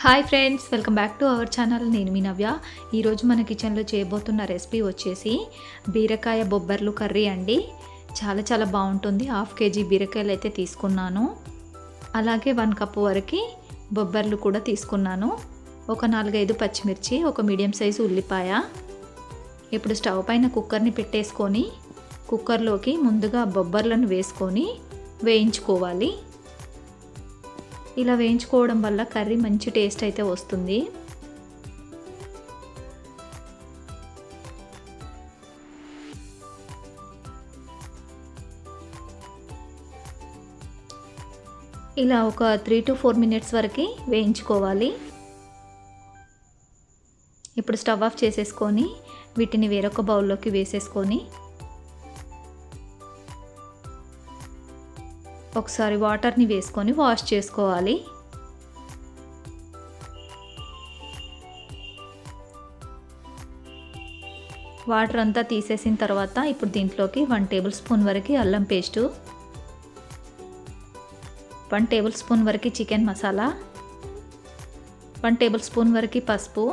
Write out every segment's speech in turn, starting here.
Hi friends welcome back to our channel. నేను మీ నవ్య. ఈరోజు మన కిచెన్లో చేయబోతున్న రెసిపీ వచ్చేసి బీరకాయ బొబ్బర్లు కర్రీ అండి. చాలా చాలా బాగుంటుంది. హాఫ్ కేజీ బీరకాయలు అయితే తీసుకున్నాను. అలాగే వన్ కప్ వరకు బొబ్బర్లు కూడా తీసుకున్నాను. ఒక నాలుగైదు పచ్చిమిర్చి ఒక మీడియం సైజు ఉల్లిపాయ. ఇప్పుడు స్టవ్ పైన కుక్కర్ని పెట్టేసుకొని కుక్కర్లోకి ముందుగా బొబ్బర్లను వేసుకొని వేయించుకోవాలి. ఇలా వేయించుకోవడం వల్ల కర్రీ మంచి టేస్ట్ అయితే వస్తుంది. ఇలా ఒక త్రీ టు ఫోర్ మినిట్స్ వరకు వేయించుకోవాలి. ఇప్పుడు స్టవ్ ఆఫ్ చేసేసుకొని వీటిని వేరొక బౌల్లోకి వేసేసుకొని ఒకసారి వాటర్ని వేసుకొని వాష్ చేసుకోవాలి. వాటర్ అంతా తీసేసిన తర్వాత ఇప్పుడు దీంట్లోకి వన్ టేబుల్ స్పూన్ వరకు అల్లం పేస్టు వన్ టేబుల్ స్పూన్ వరకు chicken masala one tablespoon వరకు పసుపు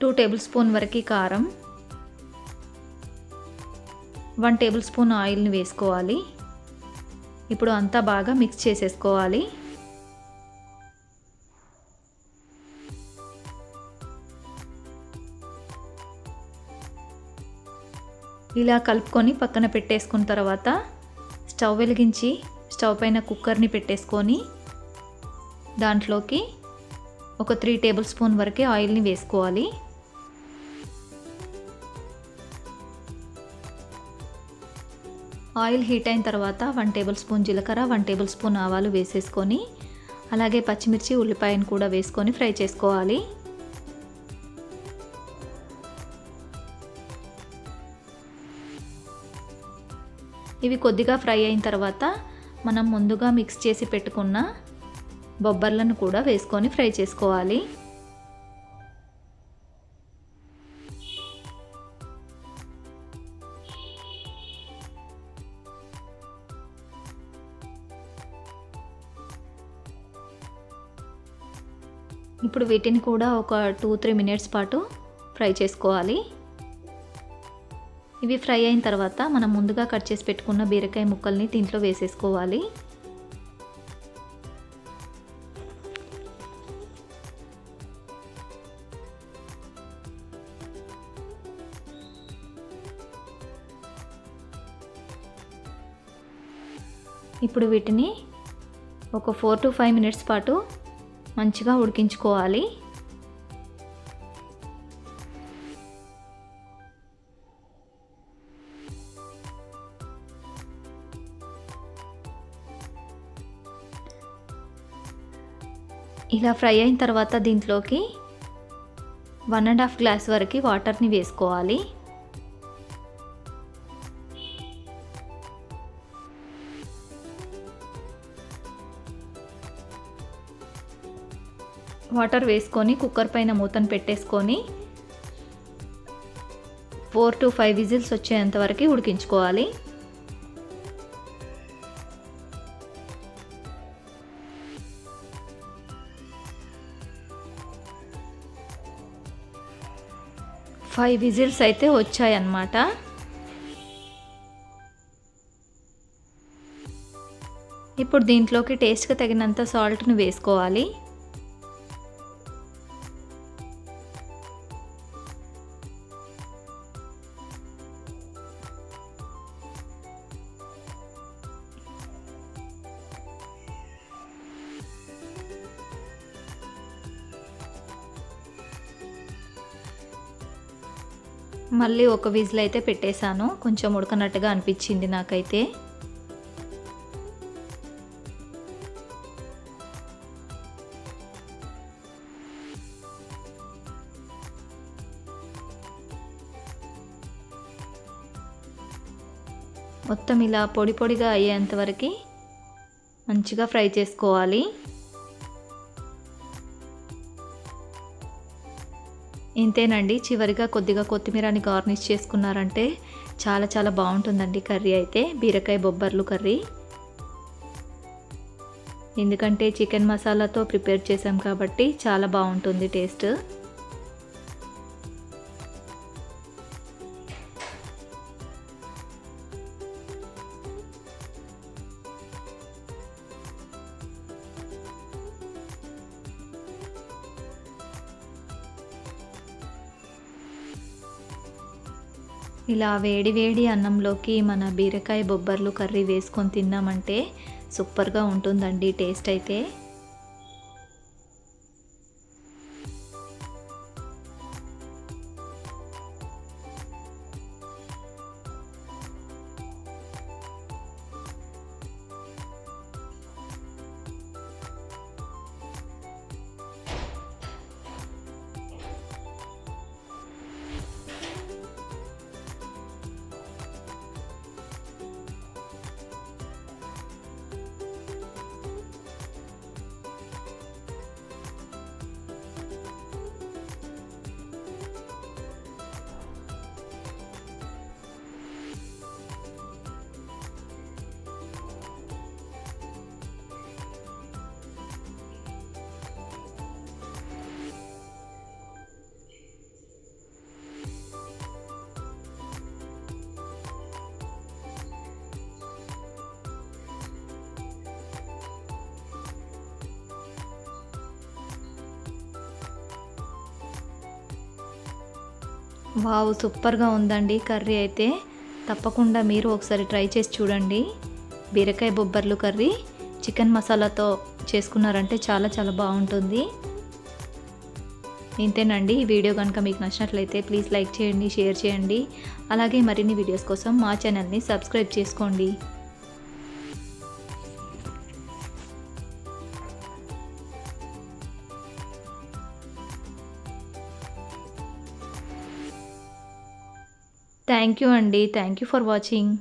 టూ టేబుల్ స్పూన్ వరకు కారం వన్ టేబుల్ స్పూన్ ఆయిల్ని వేసుకోవాలి. ఇప్పుడు అంతా బాగా మిక్స్ చేసేసుకోవాలి. ఇలా కలుపుకొని పక్కన పెట్టేసుకున్న తర్వాత స్టవ్ వెలిగించి స్టవ్ పైన కుక్కర్ని పెట్టేసుకొని దాంట్లోకి ఒక త్రీ టేబుల్ స్పూన్ వరకే ఆయిల్ని వేసుకోవాలి. ఆయిల్ హీట్ అయిన తర్వాత వన్ టేబుల్ స్పూన్ జీలకర్ర వన్ టేబుల్ స్పూన్ ఆవాలు వేసేసుకొని అలాగే పచ్చిమిర్చి ఉల్లిపాయను కూడా వేసుకొని ఫ్రై చేసుకోవాలి. ఇవి కొద్దిగా ఫ్రై అయిన తర్వాత మనం ముందుగా మిక్స్ చేసి పెట్టుకున్న బొబ్బర్లను కూడా వేసుకొని ఫ్రై చేసుకోవాలి. ఇప్పుడు వీటిని కూడా ఒక టూ త్రీ మినిట్స్ పాటు ఫ్రై చేసుకోవాలి. ఇవి ఫ్రై అయిన తర్వాత మనం ముందుగా కట్ చేసి పెట్టుకున్న బీరకాయ ముక్కల్ని దీంట్లో వేసేసుకోవాలి. ఇప్పుడు వీటిని ఒక ఫోర్ టు ఫైవ్ మినిట్స్ పాటు మంచిగా ఉడికించుకోవాలి. ఇలా ఫ్రై అయిన తర్వాత దీంట్లోకి వన్ అండ్ హాఫ్ గ్లాస్ వరకు వాటర్ని వేసుకోవాలి. వాటర్ వేసుకొని కుక్కర్ పైన మూతను పెట్టేసుకొని ఫోర్ టు ఫైవ్ విజిల్స్ వచ్చేంత వరకు ఉడికించుకోవాలి. ఫైవ్ విజిల్స్ అయితే వచ్చాయన్నమాట. ఇప్పుడు దీంట్లోకి టేస్ట్కి తగినంత సాల్ట్ను వేసుకోవాలి. మళ్ళీ ఒక విజిల్ అయితే పెట్టేశాను. కొంచెం ఉడకనట్టుగా అనిపించింది నాకైతే. మొత్తం ఇలా పొడి పొడిగా అయ్యేంత వరకు మంచిగా ఫ్రై చేసుకోవాలి. ఇంతేనండి. చివరిగా కొద్దిగా కొత్తిమీరని గార్నిష్ చేసుకున్నారంటే చాలా చాలా బాగుంటుందండి కర్రీ అయితే. బీరకాయ బొబ్బర్లు కర్రీ. ఎందుకంటే చికెన్ మసాలాతో ప్రిపేర్ చేసాం కాబట్టి చాలా బాగుంటుంది టేస్ట్. ఇలా వేడి వేడి అన్నంలోకి మన బీరకాయ బొబ్బర్లు కర్రీ వేసుకొని తిన్నామంటే సూపర్గా ఉంటుందండి టేస్ట్ అయితే. వావ్ సూపర్గా ఉందండి కర్రీ అయితే. తప్పకుండా మీరు ఒకసారి ట్రై చేసి చూడండి. బీరకాయ బొబ్బర్లు కర్రీ చికెన్ మసాలాతో చేసుకున్నారంటే చాలా చాలా బాగుంటుంది. ఇంతేనండి ఈ వీడియో కనుక మీకు నచ్చినట్లయితే ప్లీజ్ లైక్ చేయండి షేర్ చేయండి. అలాగే మరిన్ని వీడియోస్ కోసం మా ఛానల్ని సబ్స్క్రైబ్ చేసుకోండి. థ్యాంక్ యూ అండి థ్యాంక్ యూ ఫర్ వాచింగ్